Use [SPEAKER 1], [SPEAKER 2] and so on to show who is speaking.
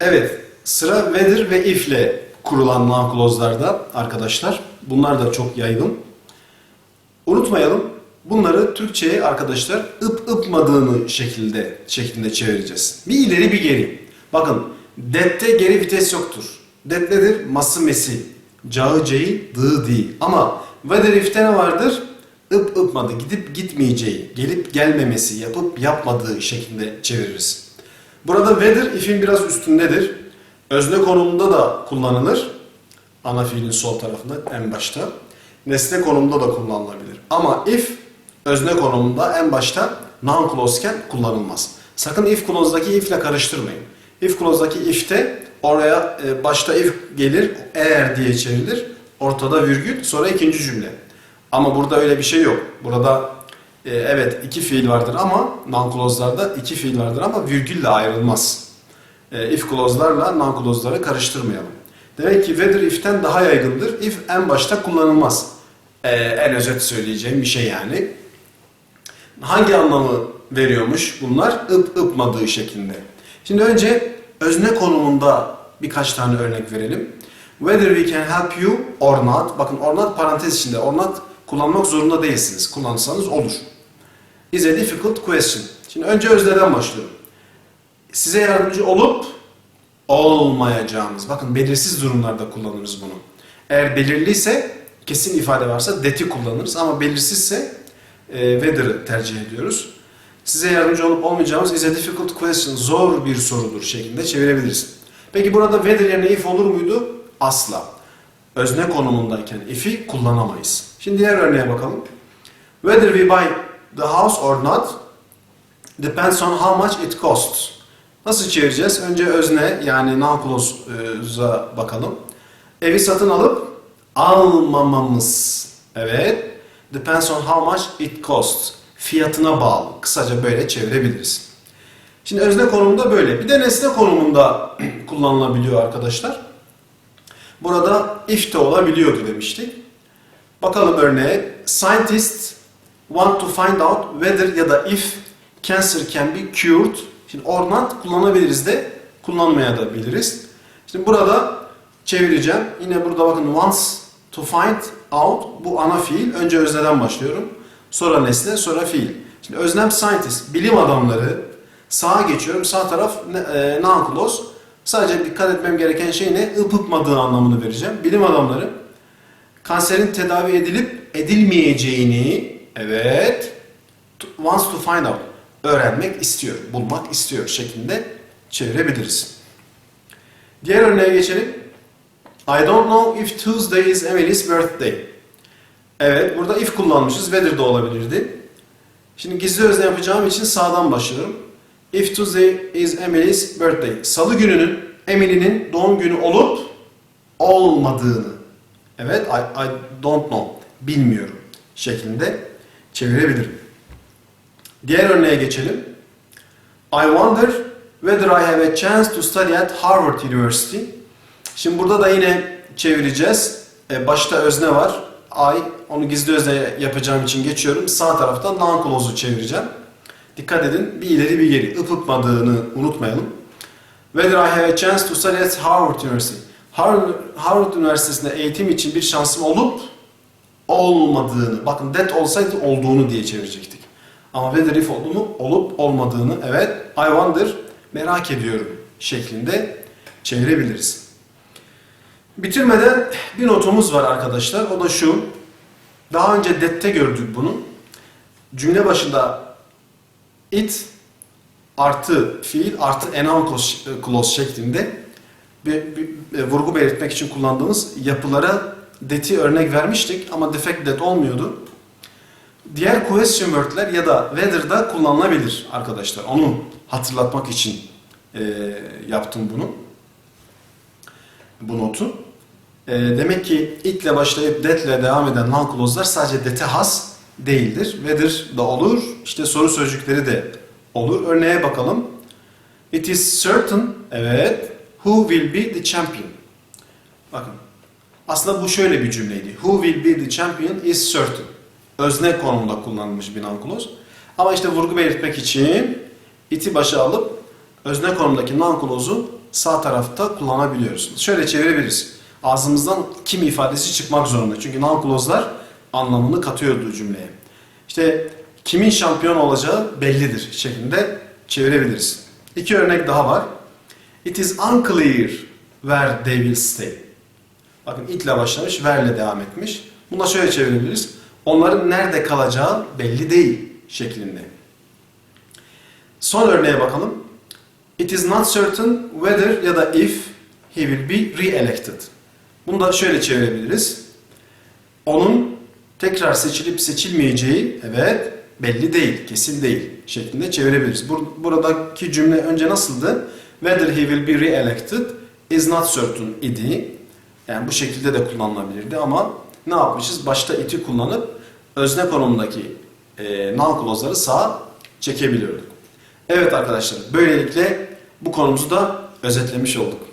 [SPEAKER 1] Evet, sıra whether ve if ile kurulan noun clause'larda arkadaşlar. Bunlar da çok yaygın. Unutmayalım, bunları Türkçe'ye arkadaşlar ıp ıpmadığını şekilde şeklinde çevireceğiz. Bir ileri bir geri. Bakın, det'te geri vites yoktur. Det nedir? Ması mesi. Cağı ceyi, dığı di. Ama whether if'te ne vardır? ıp ıpmadı, gidip gitmeyeceği, gelip gelmemesi, yapıp yapmadığı şeklinde çeviririz. Burada whether if'in biraz üstündedir. Özne konumunda da kullanılır. Ana fiilin sol tarafında en başta. Nesne konumunda da kullanılabilir. Ama if özne konumunda en başta noun clause'ken kullanılmaz. Sakın if clause'daki if ile karıştırmayın. If clause'daki if'te oraya e, başta if gelir, eğer diye çevrilir. Ortada virgül, sonra ikinci cümle. Ama burada öyle bir şey yok. Burada e, evet iki fiil vardır ama noun clause'larda iki fiil vardır ama virgülle ayrılmaz. E, if clause'larla noun clause'ları karıştırmayalım. Demek ki whether if'ten daha yaygındır. If en başta kullanılmaz. E, en özet söyleyeceğim bir şey yani. Hangi anlamı veriyormuş bunlar? Ip ıpmadığı şeklinde. Şimdi önce özne konumunda birkaç tane örnek verelim. Whether we can help you or not. Bakın or not parantez içinde. Or not kullanmak zorunda değilsiniz. Kullanırsanız olur. Is a difficult question. Şimdi önce özneden başlıyorum. Size yardımcı olup olmayacağımız. Bakın belirsiz durumlarda kullanırız bunu. Eğer belirliyse kesin ifade varsa that'i kullanırız ama belirsizse e, whether'ı tercih ediyoruz. Size yardımcı olup olmayacağımız is a difficult question. Zor bir sorudur şeklinde çevirebiliriz. Peki burada whether yerine if olur muydu? Asla. Özne konumundayken if'i kullanamayız. Şimdi diğer örneğe bakalım. Whether we buy the house or not depends on how much it costs. Nasıl çevireceğiz? Önce özne yani noun clause'a bakalım. Evi satın alıp almamamız. Evet. Depends on how much it costs. Fiyatına bağlı. Kısaca böyle çevirebiliriz. Şimdi özne konumunda böyle. Bir de nesne konumunda kullanılabiliyor arkadaşlar. Burada if de olabiliyordu demiştik. Bakalım örneğe. Scientists want to find out whether ya da if cancer can be cured. Şimdi or not kullanabiliriz de kullanmaya da biliriz. Şimdi burada çevireceğim. Yine burada bakın wants to find out bu ana fiil. Önce özneden başlıyorum. Sonra nesne, sonra fiil. Şimdi öznem scientist, bilim adamları. Sağa geçiyorum. Sağ taraf e, noun clause. Sadece dikkat etmem gereken şey ne? Ipıpmadığı anlamını vereceğim. Bilim adamları kanserin tedavi edilip edilmeyeceğini evet wants to find out öğrenmek istiyor, bulmak istiyor şeklinde çevirebiliriz. Diğer örneğe geçelim. I don't know if Tuesday is Emily's birthday. Evet, burada if kullanmışız. Whether de olabilirdi. Şimdi gizli özne yapacağım için sağdan başlıyorum. If Tuesday is Emily's birthday. Salı gününün Emily'nin doğum günü olup olmadığını. Evet, I, I don't know. Bilmiyorum şeklinde çevirebilirim. Diğer örneğe geçelim. I wonder whether I have a chance to study at Harvard University. Şimdi burada da yine çevireceğiz. Ee, başta özne var. I, onu gizli özne yapacağım için geçiyorum. Sağ taraftan noun clause'u çevireceğim. Dikkat edin, bir ileri bir geri. Ip ıpmadığını unutmayalım. Whether I have a chance to study at Harvard University. Harvard, Harvard Üniversitesi'nde eğitim için bir şansım olup olmadığını, bakın that olsaydı olduğunu diye çevirecektik. Ama whether if oldu? Olup olmadığını, evet, I wonder, merak ediyorum şeklinde çevirebiliriz. Bitirmeden bir notumuz var arkadaşlar. O da şu. Daha önce that'te gördük bunu. Cümle başında it artı fiil artı noun clause şeklinde bir, bir, bir vurgu belirtmek için kullandığımız yapılara that'i örnek vermiştik ama defect that olmuyordu. Diğer question word'ler ya da whether'da kullanılabilir arkadaşlar. Onu hatırlatmak için e, yaptım bunu. Bu notu. E, demek ki it ile başlayıp ile devam eden noun clause'lar sadece that'e has değildir. Whether da olur. İşte soru sözcükleri de olur. Örneğe bakalım. It is certain, evet, who will be the champion. Bakın. Aslında bu şöyle bir cümleydi. Who will be the champion is certain. Özne konumunda kullanılmış bir noun clause. Ama işte vurgu belirtmek için it'i başa alıp özne konumdaki noun clause'u sağ tarafta kullanabiliyoruz. Şöyle çevirebiliriz. Ağzımızdan kim ifadesi çıkmak zorunda. Çünkü noun clause'lar anlamını katıyordu cümleye. İşte kimin şampiyon olacağı bellidir şeklinde çevirebiliriz. İki örnek daha var. It is unclear where they will stay. Bakın it ile başlamış, where ile devam etmiş. Buna şöyle çevirebiliriz. Onların nerede kalacağı belli değil şeklinde. Son örneğe bakalım. It is not certain whether ya da if he will be re-elected. Bunu da şöyle çevirebiliriz. Onun tekrar seçilip seçilmeyeceği evet belli değil, kesin değil şeklinde çevirebiliriz. Bur- buradaki cümle önce nasıldı? Whether he will be re-elected is not certain idi. Yani bu şekilde de kullanılabilirdi ama ne yapmışız? Başta it'i kullanıp özne konumundaki e, noun clause'ları sağa çekebiliyorduk. Evet arkadaşlar böylelikle bu konumuzu da özetlemiş olduk.